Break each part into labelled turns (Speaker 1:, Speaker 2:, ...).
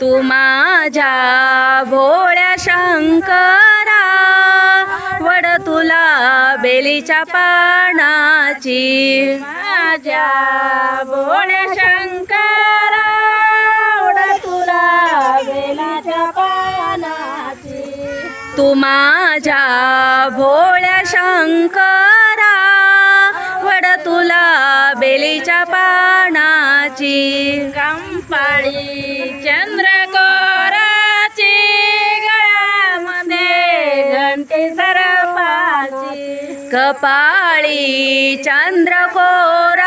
Speaker 1: तू माझ्या भोळ्या शंकरा वड तुला बेलीच्या पानाची.
Speaker 2: माझ्या भोळ्या शंकरा एवढं तुला बैलाच्या पाण्याचे
Speaker 1: तू माझ्या भोळ्या शंकरा
Speaker 2: कंपाळी चंद्रकोराची गळ्यामध्ये घंटी सरपाची
Speaker 1: कपाळी चंद्रकोराची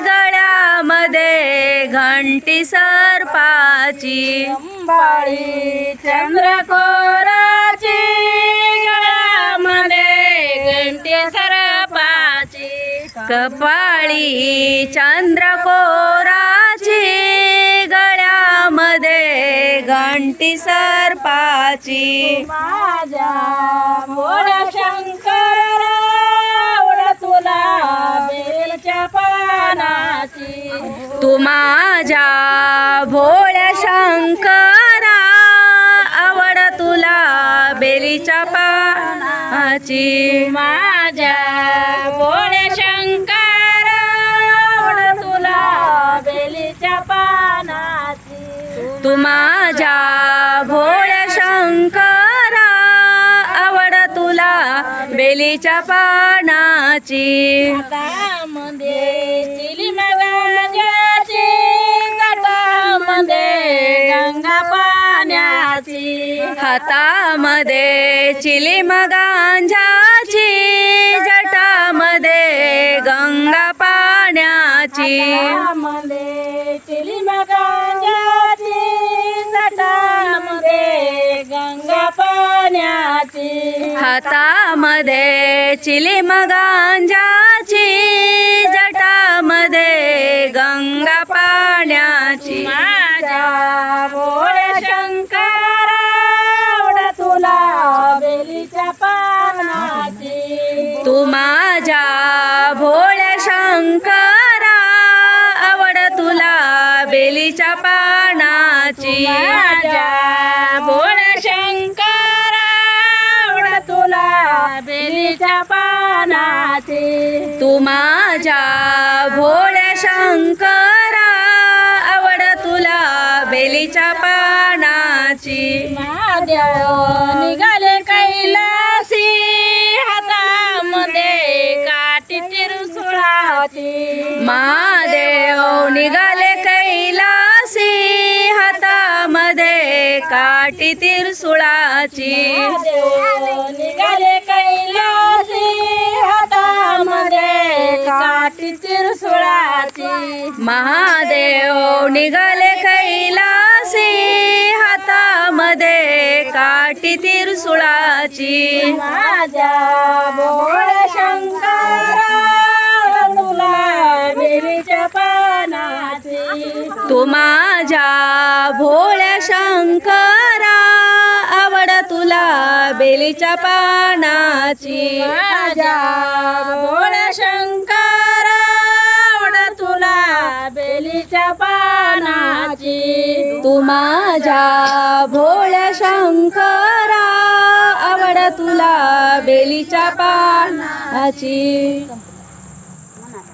Speaker 1: गळ्यामध्ये घंटी सरपाची
Speaker 2: कंपाळी चंद्रकोरा
Speaker 1: कपाळी चंद्रकोराची गळ्यामध्ये घंटी सर्पाची.
Speaker 2: माझ्या शंकर आवड तुला बेलच्या पानाची.
Speaker 1: तू माझ्या भोळ्या शंकरा आवड तुला बेलीच्या पानाची.
Speaker 2: माझ्या
Speaker 1: तू माझ्या भोळ्या शंकरा आवड तुला बेलीच्या पानाची.
Speaker 2: हातामध्ये चिलिम गांजाची गटामध्ये गंगा पाण्याची.
Speaker 1: हातामध्ये चिलीम गांजाची जटामध्ये गंगा पाण्याची.
Speaker 2: हातामध्ये चिलीम गांजाची
Speaker 1: जटामध्ये गंगा पाण्याची.
Speaker 2: माझ्या भोळ्या शंकरा आवड तुला बेलीच्या पानाची.
Speaker 1: तू माझ्या भोळ्या शंकरा आवड तुला बेलीच्या पानाची.
Speaker 2: पानाचे.
Speaker 1: तू माझ्या भोळ्या शंकरा आवड तुला बेलीच्या पानाची.
Speaker 2: महादेव निघाले कैलासी हातामध्ये काठी तिरुसुळाची.
Speaker 1: महादेव निघाले कैलासी हातामध्ये काठी तिरसुळाची.
Speaker 2: निघाले कैला हातामध्ये काठी तिरसुळाची
Speaker 1: महादेव निघाले कैलासी हातामध्ये काठी तिरसुळाची
Speaker 2: माझ्या शंकरा तुला पानाची.
Speaker 1: तू माझ्या भोळ्या शंकरा तुला बेलीच्या पानाची
Speaker 2: माझ्या भोळ्या शंकर आवड तुला बेलीच्या पानाची.
Speaker 1: तू माझ्या भोळ्या शंकरा आवड तुला बेलीच्या पानाची.